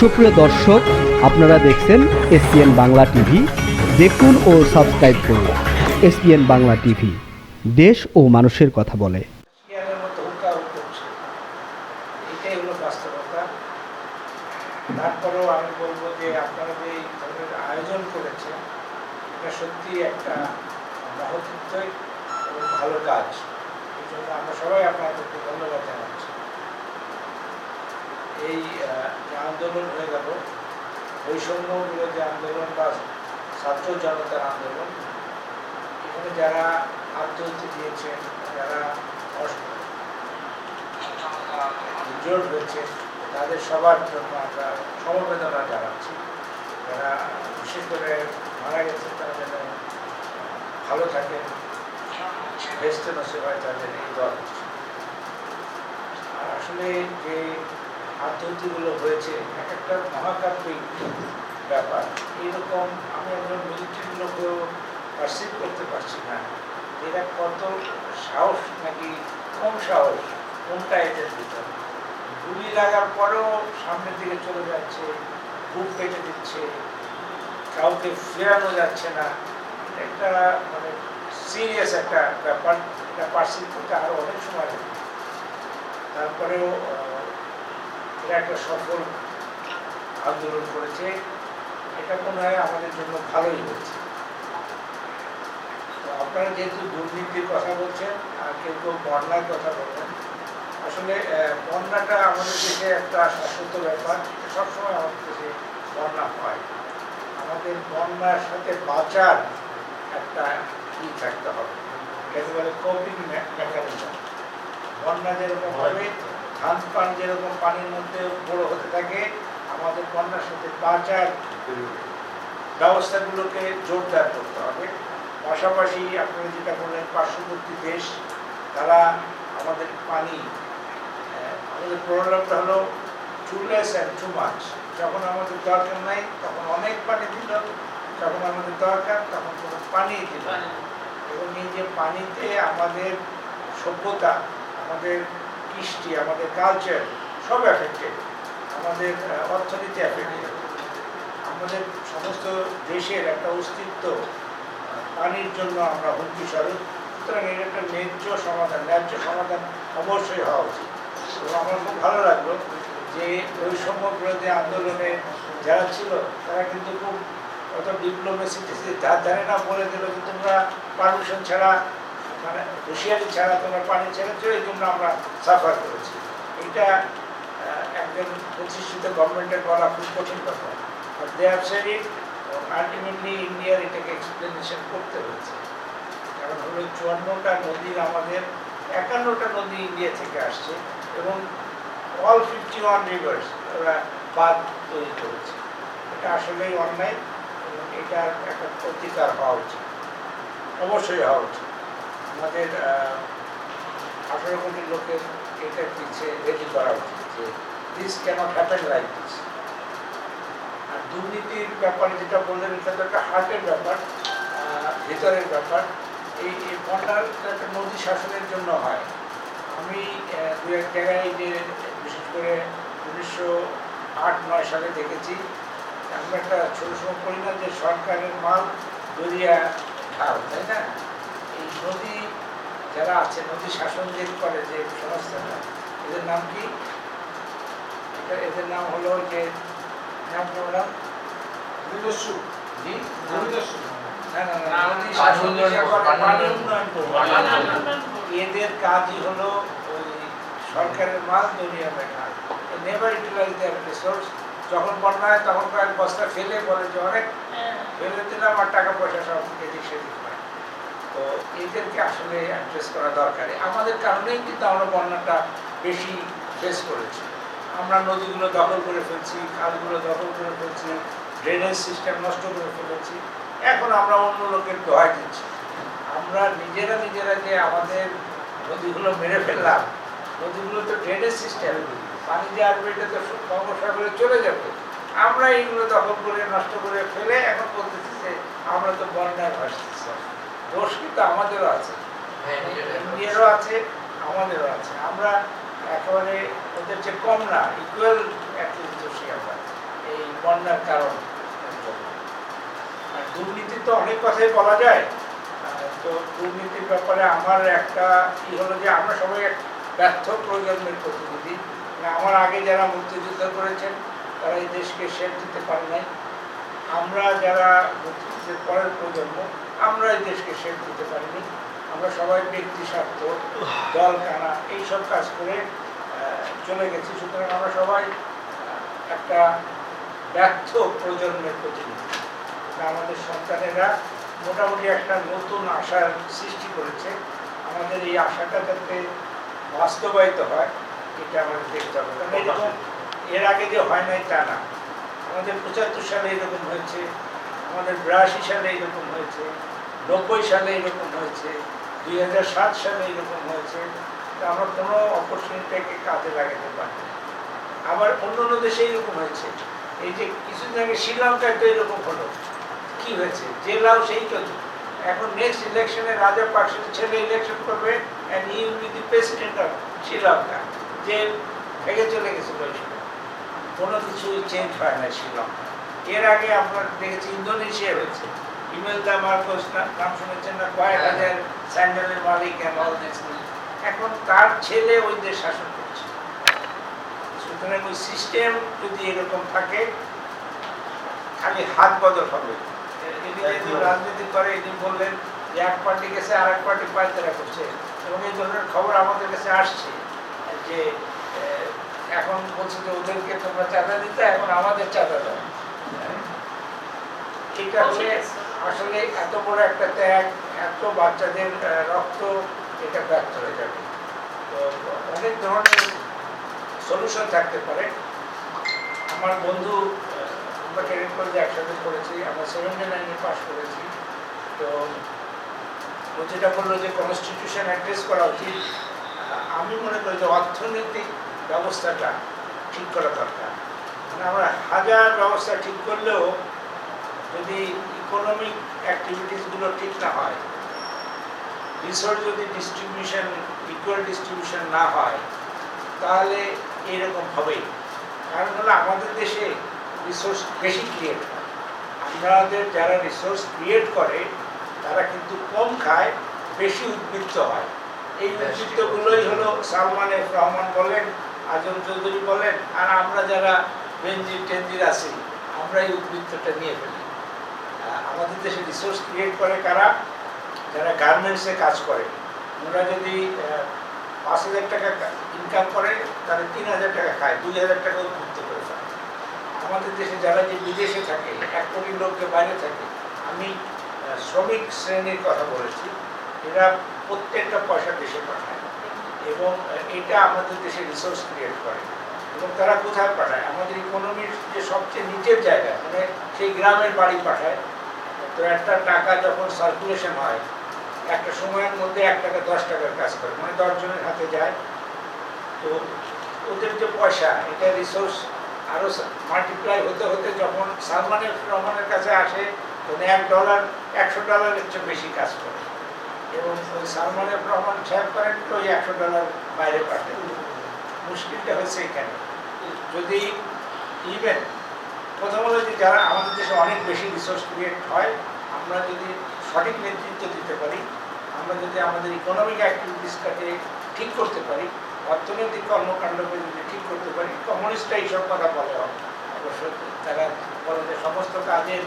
সুপ্রিয় দর্শক, আপনারা দেখছেন এসপিএন বাংলা টিভি। দেখুন ও সাবস্ক্রাইব করুন এসপিএন বাংলা টিভি। দেশ ও মানুষের কথা বলে। তারপরেও আমি বলব যে আপনারা যে এই ধরনের আয়োজন করেছেন, এটা সত্যি একটা মহৎ এবং ভালো কাজ। এই জন্য আমরা সবাই আপনাদেরকে ধন্যবাদ জানাচ্ছি। এই যে আন্দোলন হয়ে গেল বৈষম্য বিরোধী আন্দোলন বা ছাত্র জনতার আন্দোলন এখানে যারা আত্মহত্যা দিয়েছেন যারা জোর হয়েছে তাদের সবার জন্য আমরা সমবেদনা জানাচ্ছি। যারা বিশেষ করে মারা গেছে তারা যেন ভালো থাকেন বেস্তে নসে হয় তাদের এই দল। আসলে যে আত্মহত্যাগুলো হয়েছে এক একটা মহাকাব্যিক ব্যাপার। এইরকম আমি একজন মিলিটারি লোকেও পারসিভ করতে পারছি না। এরা কত সাহস নাকি কম সাহস, কোনটা এদের ভিতরে? গুলি লাগার পরেও সামনের দিকে চলে যাচ্ছে বুক কেটে দিচ্ছে, কাউকে ফেরানো যাচ্ছে না। একটা মানে সিরিয়াস একটা ব্যাপার, এটা পার্সিভ করতে আরও অনেক সময় তারপরেও এরা একটা সফল আন্দোলন করেছে, এটা মনে হয় আমাদের জন্য ভালোই হয়েছে। আপনারা যেহেতু দুর্নীতির কথা বলছেন, আর কেউ কেউ বন্যার কথা বলছেন, আসলে বন্যাটা আমাদের দেশে একটা শাশ্বত ব্যাপার। সবসময় আমাদের দেশে বন্যা হয়। আমাদের বন্যার সাথে বাঁচার একটা ই থাকতে হবে? এটাকে বলে কোপিং মেকানিজম বন্যা যেরকম হবে ধান পান যেরকম পানির মধ্যে বড় হতে থাকে আমাদের বন্যার সাথে বাঁচার ব্যবস্থাগুলোকে জোরদার করতে হবে। পাশাপাশি আপনারা যেটা বললেন পার্শ্ববর্তী দেশ তারা আমাদের পানি আমাদের প্রবলেমটা হলো টু লেস অ্যান্ড টু মাছ যখন আমাদের দরকার নাই তখন অনেক পানি দিল যখন আমাদের দরকার তখন কোনো পানি দিল এবং এই যে পানিতে আমাদের সভ্যতা আমাদের কৃষ্টি, আমাদের কালচার সব এফেক্টেড আমাদের অর্থনীতি এফেক্টেড আমাদের সমস্ত দেশের একটা অস্তিত্ব পানির জন্য আমরা হুমকি স্বরূপ সুতরাং এর একটা ন্যায্য সমাধান ন্যায্য সমাধান অবশ্যই হওয়া উচিত। এবং আমার খুব ভালো লাগল যে বৈষম্য বিরোধী আন্দোলনে যারা ছিল, তারা কিন্তু খুব অত ডিপ্লোমেসি ধার ধারে না বলে দিল যে তোমরা পারমিশন ছাড়া মানে হুঁশিয়ারি ছাড়া তোমরা পানি ছেড়েছো এই জন্য আমরা সাফার করেছি। এটা একজন প্রতিষ্ঠিত গভর্নমেন্টের বলা খুব কঠিন কথা। আলটিমেটলি ইন্ডিয়ার এটাকে এক্সপ্লেনেশন করতে হয়েছে। কারণ হলো চুয়ান্নটা নদীর আমাদের, একান্নটা নদী ইন্ডিয়া থেকে আসছে, এবং অল ফিফটি ওয়ান রিভার্স ওরা বাদ তৈরি করেছে। এটা আসলেই অন্যায়, এবং এটার একটা প্রতিকার হওয়া উচিত। অবশ্যই হওয়া উচিত। আমাদের আঠারো কোটি লোকের এটা পিছিয়ে রেডি করা উচিত যে this cannot happen like this আর দুর্নীতির ব্যাপারে যেটা বললেন, এটা তো একটা হার্টের ব্যাপার ভেতরের ব্যাপার। এই বন্যার একটা নদী শাসনের জন্য হয়। আমি দু এক জায়গায় যে বিশেষ করে উনিশশো আট, নয় সালে দেখেছি আমরা একটা ছোটো সময় করি না যে সরকারের মাল দরিয়া ঢাল, তাই না? এই নদী যারা আছে নদী শাসন যে করে যে সংস্থাটা এদের নাম কি? এদের নাম হলো যে নাম প্রোগ্রাম জি? এদের কাজই হলো ওই সরকারের মাল দুনিয়া দেখা। নেভার ইউটিলাইজ দেয়ার রিসোর্স যখন বন্যা হয় তখন কয়েক বস্তা ফেলে বলে যে অনেক ফেলে দিলাম আর টাকা পয়সা সব এদিক সেদিক হয়। এদেরকে আসলে অ্যাড্রেস করা দরকার। আমাদের কারণেই কিন্তু আমরা বন্যাটা বেশি ফেস করেছি। আমরা নদীগুলো দখল করে ফেলছি, খালগুলো দখল করে ফেলছি ড্রেনেজ সিস্টেম নষ্ট করে ফেলেছি। এখন আমরা অন্য লোকের দোহাই দিচ্ছি। আমরা নিজেরা নিজেরা যে আমাদের নদীগুলো মেরে ফেললাম, নদীগুলো তো ড্রেনেজ সিস্টেম পানি যে আসবে এটা তো বঙ্গোসাগরে চলে যাবে। আমরা এইগুলো দখল করে, নষ্ট করে ফেলে এখন বলতেছি যে আমরা তো বন্যায় ভাসতেছি দোষ কিন্তু আমাদেরও আছে। ইন্ডিয়ারও আছে আমাদেরও আছে। আমরা একেবারে ওদের চেয়ে কম না ইকুয়াল অ্যাটলিস্ট দোষী আমরা। এই বন্যার কারণ আর দুর্নীতি তো অনেক কথাই বলা যায়। তো দুর্নীতির ব্যাপারে আমার একটা ই হলো যে আমরা সবাই এক ব্যর্থ প্রজন্মের প্রতিনিধি। মানে আমার আগে যারা মুক্তিযুদ্ধ করেছেন তারা এই দেশকে শেপ দিতে পারে নাই। আমরা যারা মুক্তিযুদ্ধের পরের প্রজন্ম আমরা এই দেশকে শেষ দিতে পারিনি। আমরা সবাই ব্যক্তি স্বার্থ, দল কানা এইসব কাজ করে চলে গেছি। সুতরাং আমরা সবাই একটা ব্যর্থ প্রজন্মের প্রতিনিধি। আমাদের সন্তানেরা মোটামুটি একটা নতুন আশার সৃষ্টি করেছে। আমাদের এই আশাটা যাতে বাস্তবায়িত হয়, এটা আমাদের দেখতে হবে। কারণ এরকম এর আগে যে হয় নাই, তা না। আমাদের পঁচাত্তর সালে এরকম হয়েছে। আমাদের বিরাশি সালে এরকম হয়েছে, নব্বই সালে এরকম হয়েছে, দুই হাজার সাত সালে এরকম হয়েছে। আমরা কোনো অপরচুনিটিকে কাজে লাগাতে পারি আবার অন্য অন্য দেশে এরকম হয়েছে। এই যে কিছুদিন আগে শ্রীলঙ্কায় তো এরকম হলো। কি হয়েছে? যে লাও সেই চলছে। এখন নেক্সট ইলেকশনে রাজা পাকসের ছেলে ইলেকশন করবে and he will the president of Sri Lanka. যে ভেঙে চলে গেছে কোনো কিছুই চেঞ্জ হয় না শ্রীলঙ্কা এর আগে আমরা দেখেছি ইন্দোনেশিয়া হয়েছে। ইমেল দা মার্কোস নাম শুনেছেন না? কয়েক হ্যাঁ। হাজার স্যান্ডেলের মালিক। এখন তার ছেলে ওই দেশ শাসন করছে। সুতরাং ওই সিস্টেম যদি এরকম থাকে খালি হাত বদল হবে। এদিকে রাজনীতি করে এদিন বললেন যে এক পার্টি গেছে আর এক পার্টি পায়তারা করছে। এবং এই ধরনের খবর আমাদের কাছে আসছে যে এখন বলছে যে ওদেরকে তোমরা চাঁদা দিতে এখন আমাদের চাঁদা দাও। এটা হচ্ছে আসলে এত বড় একটা ত্যাগ, এত বাচ্চাদের রক্ত, এটা ব্যর্থ হয়ে যাবে। তো অনেক ধরনের সলিউশন থাকতে পারে। আমার বন্ধু আমরা কলেজে একসাথে করেছি, আমরা সেভেন্টি নাইনে পাস করেছি। তো ও যেটা বলল যে কনস্টিটিউশন অ্যাড্রেস করা উচিত আমি মনে করি যে অর্থনৈতিক ব্যবস্থাটা ঠিক করা দরকার। আমরা হাজার ব্যবস্থা ঠিক করলেও যদি ইকোনমিক অ্যাক্টিভিটিসগুলো ঠিক না হয় রিসোর্স যদি ডিস্ট্রিবিউশন ইকুয়াল ডিস্ট্রিবিউশন না হয় তাহলে এরকম হবেই। কারণ হলো আমাদের দেশে রিসোর্স বেশি ক্রিয়েট হয়। আমাদের যারা রিসোর্স ক্রিয়েট করে তারা কিন্তু কম খায় বেশি উদ্বৃত্ত হয়। এই। উদ্বৃত্তগুলোই হলো সালমান রহমান বলেন আজম চৌধুরী বলেন আর আমরা যারা বেঞ্জির টেঞ্জির আছি, আমরা এই উদ্বৃত্তটা নিয়ে ফেলি। আমাদের দেশে রিসোর্স ক্রিয়েট করে কারা? যারা গার্মেন্টসে কাজ করে। ওরা যদি পাঁচ হাজার টাকা ইনকাম করে, তাহলে তিন হাজার টাকা খায়, দুই হাজার টাকা উদ্বৃত্ত করে আমাদের দেশে যারা যে বিদেশে থাকে, এক কোটি লোককে বাইরে থাকে, আমি শ্রমিক শ্রেণির কথা বলেছি, এরা প্রত্যেকটা পয়সা দেশে পাঠায়। এবং এটা আমাদের দেশে রিসোর্স ক্রিয়েট করে। এবং তারা কোথায় পাঠায়? আমাদের ইকোনমির যে সবচেয়ে নিচের জায়গা মানে সেই গ্রামের বাড়ি পাঠায়। তো একটা টাকা যখন সার্কুলেশন হয়, একটা সময়ের মধ্যে এক টাকা, দশ টাকার কাজ করে মানে দশজনের হাতে যায়। তো ওদের যে পয়সা, এটা রিসোর্স আরও মাল্টিপ্লাই হতে হতে যখন সালমানের রহমানের কাছে আসে, তখন এক ডলার একশো ডলারের চেয়ে বেশি কাজ করে। এবং ওই রহমান সাহেব করেন, তো ওই একশো ডলার বাইরে পাঠায়। মুশকিলটা হয়েছে এখানে। যদি ইভেন প্রথম হলো যে যারা আমাদের দেশে অনেক বেশি রিসোর্স ক্রিয়েট হয়, আমরা যদি সঠিক নেতৃত্ব দিতে পারি, আমরা যদি আমাদের ইকোনমিক অ্যাক্টিভিটিসটাকে ঠিক করতে পারি, অর্থনৈতিক কর্মকাণ্ডকে যদি ঠিক করতে পারি কমিউনিস্টরা এইসব কথা বলে অবশ্য তারা বলে যে সমস্ত কাজের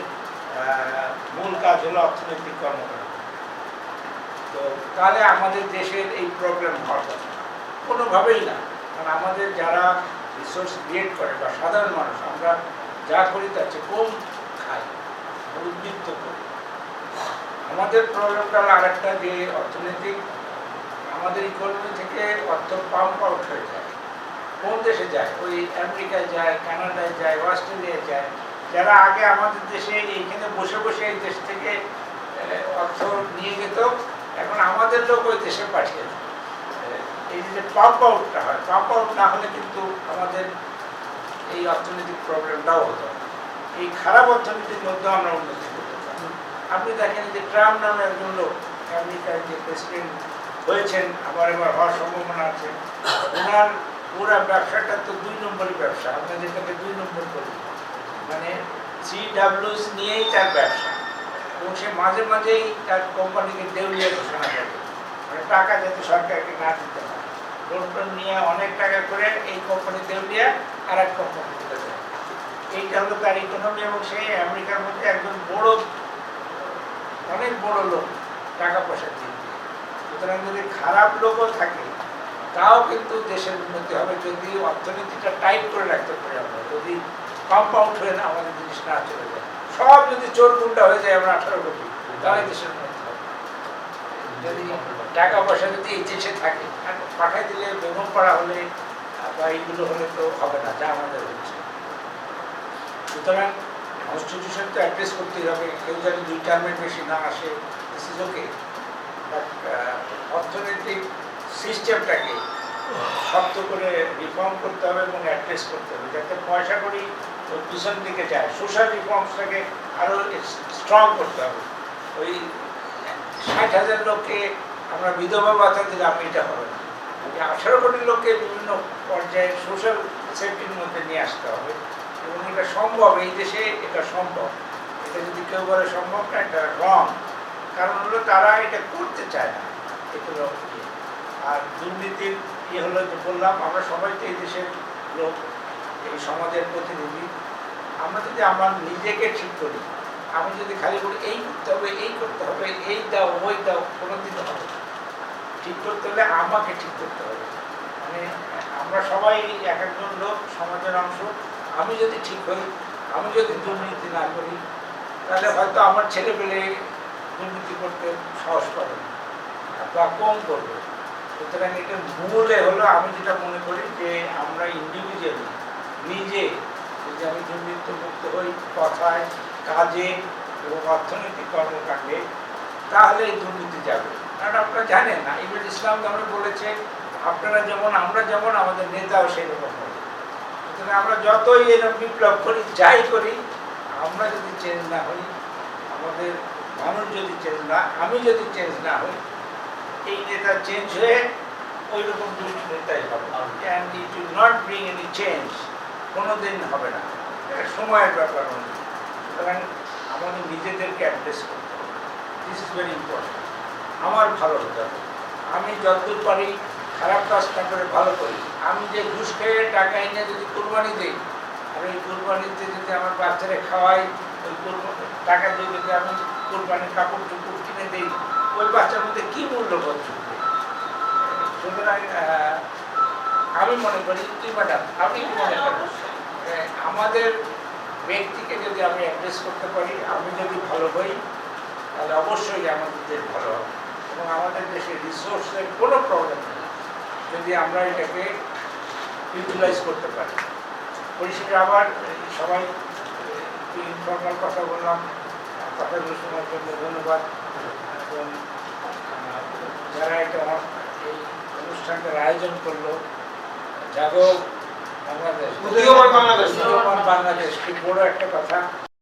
মূল কাজ হলো অর্থনৈতিক কর্মকাণ্ড। তো তাহলে আমাদের দেশের এই প্রবলেম হওয়ার কথা কোনোভাবেই না। কারণ আমাদের যারা রিসোর্স ক্রিয়েট করে বা সাধারণ মানুষ, আমরা যা করি তার চেয়ে কম খাই উদ্বৃত্ত করি। আমাদের প্রবলেমটা হলো আরেকটা যে অর্থনৈতিক, আমাদের ইকোনমি থেকে অর্থ পাম্প আউট হয়ে যায়। কোন দেশে যায়? ওই আমেরিকায় যায়, কানাডায় যায় অস্ট্রেলিয়ায় যায়। যারা আগে আমাদের দেশে এইখানে বসে বসে এই দেশ থেকে অর্থ নিয়ে যেত, এখন আমাদের লোক ওই দেশে পাঠিয়ে দেয়। এই যে পাম্প আউটটা হয় পাম্প আউট না হলে কিন্তু আমাদের এই অর্থনৈতিক প্রবলেমটাও হতো। এই খারাপ অর্থনীতির মধ্যেও আমরা উন্নতি করতে পারি। আপনি দেখেন যে ট্রাম্প নামে একজন লোক, আমেরিকার যে প্রেসিডেন্ট হয়েছেন, আবার এবার হওয়ার সম্ভাবনা আছে। ওনার পুরা ব্যবসাটা তো দুই নম্বরই ব্যবসা, আমরা যেটাকে দুই নম্বর করি মানে সি ডাব্লিউস নিয়েই তার ব্যবসা। এবং সে মাঝে মাঝেই তার কোম্পানিকে দেউলিয়া ঘোষণা করে। মানে টাকা যাতে সরকারকে না দিতে হয়। লোন নিয়ে অনেক টাকা করে এই দেউলিয়া আর এক এইটা হলো তার ইকোনমি এবং সে আমেরিকার মধ্যে একজন বড়, অনেক বড় লোক টাকা দিয়ে দিয়ে। সুতরাং যদি খারাপ লোকও থাকে, তাও কিন্তু দেশের উন্নতি হবে। যদি অর্থনীতিটা টাইট করে রাখতে পারি আমরা, যদি কম্পাউন্ড হয়ে না আমাদের জিনিস না চলে যায়। সব যদি চোর গুন্ডা হয়ে যায় আমরা আঠারো কোটি, তাহলে দেশের যদি টাকা পয়সা যদি এই দেশে থাকে পাঠাই দিলে বেগম পাড়া হলে, বা এইগুলো হলে তো হবে না, যা আমাদের হচ্ছে। সুতরাং কনস্টিটিউশন তো অ্যাড্রেস করতেই হবে, কেউ যেন দুই টার্মের বেশি না আসে দিস বাট অর্থনৈতিক সিস্টেমটাকে শক্ত করে রিফর্ম করতে হবে এবং অ্যাড্রেস করতে হবে, যাতে পয়সা করি ওই পিছন দিকে যায়। সোশ্যাল রিফর্মসটাকে আরও স্ট্রং করতে হবে। ওই ষাট হাজার লোককে আমরা বিধবা ভাতা দিলাম এটা হবে না। আঠারো কোটি লোককে বিভিন্ন পর্যায়ে সোশ্যাল সেফটির মধ্যে নিয়ে আসতে হবে এবং এটা সম্ভব, এই দেশে এটা সম্ভব। এটা যদি কেউ বলে সম্ভব না, এটা রং কারণ হলো তারা এটা করতে চায় না এগুলো। আর দুর্নীতির ইয়ে হলো যে বললাম, আমরা সবাই তো এই দেশের লোক, এই সমাজের প্রতিনিধি। আমরা যদি আমার নিজেকে ঠিক করি আমি যদি খালি বলি, এই করতে হবে, এই করতে হবে, এই দাও, ওই দাও কোনোদিন হবে ঠিক করতে হলে আমাকে ঠিক করতে হবে। মানে আমরা সবাই এক একজন লোক, সমাজের অংশ। আমি যদি ঠিক হই, আমি যদি দুর্নীতি না করি, তাহলে হয়তো আমার ছেলে পেলে দুর্নীতি করতে সাহস পাবে বা কম করবে। সুতরাং এটা মূলে হলো আমি যেটা মনে করি যে, আমরা ইন্ডিভিজুয়ালি নিজে যদি আমি দুর্নীতি মুক্ত হই কথায় কাজে এবং অর্থনৈতিক কর্মকাণ্ডে তাহলে এই দুর্নীতি যাবে। কারণ আপনারা জানেন না ইবুল ইসলাম আমরা বলেছে, আপনারা যেমন, আমরা যেমন, আমাদের নেতাও সেরকম হবে সুতরাং আমরা যতই এরকম বিপ্লব করি, যাই করি, আমরা যদি চেঞ্জ না হই, আমাদের মানুষ যদি চেঞ্জ না, আমি যদি চেঞ্জ না হই, এই নেতা চেঞ্জ হয়ে ওই রকম দুষ্ট নেতাই হবে। And it not bring any change কোনো দিন হবে না। সময়ের ব্যাপার। সুতরাং আমাদের নিজেদেরকে অ্যাড্রেস করতে হবে। দিস ইজ ভেরি ইম্পর্টেন্ট আমার ভালো হতে হবে। আমি যতদূর পারি খারাপ কাজ না করে ভালো করি। আমি যে ঘুষ খেয়ে টাকা এনে যদি কোরবানি দিই আর ওই কোরবানিতে যদি আমার বাচ্চারা খাওয়াই ওই টাকা দিয়ে যদি আমি কোরবানির কাপড় চুপড় কিনে দিই ওই বাচ্চার মধ্যে কী মূল্যবোধ চলবে সুতরাং আমি মনে করি তুই ম্যাডাম আপনি কি মনে করেন? আমাদের ব্যক্তিকে যদি আমি অ্যাড্রেস করতে পারি, আমি যদি ভালো হই, তাহলে অবশ্যই আমাদের দেশ ভালো হবে। এবং আমাদের দেশে রিসোর্সের কোনো প্রবলেম নেই। যদি আমরা এটাকে ইউটিলাইজ করতে পারি। পরিশেষে আবার সবাই ইনফর্মাল কথা বললাম। কথাগুলো শোনার জন্য ধন্যবাদ। এবং যারা এটা এই অনুষ্ঠানটার আয়োজন করল, জাগো। বাংলাদেশ বাংলাদেশ। কি বড় একটা কথা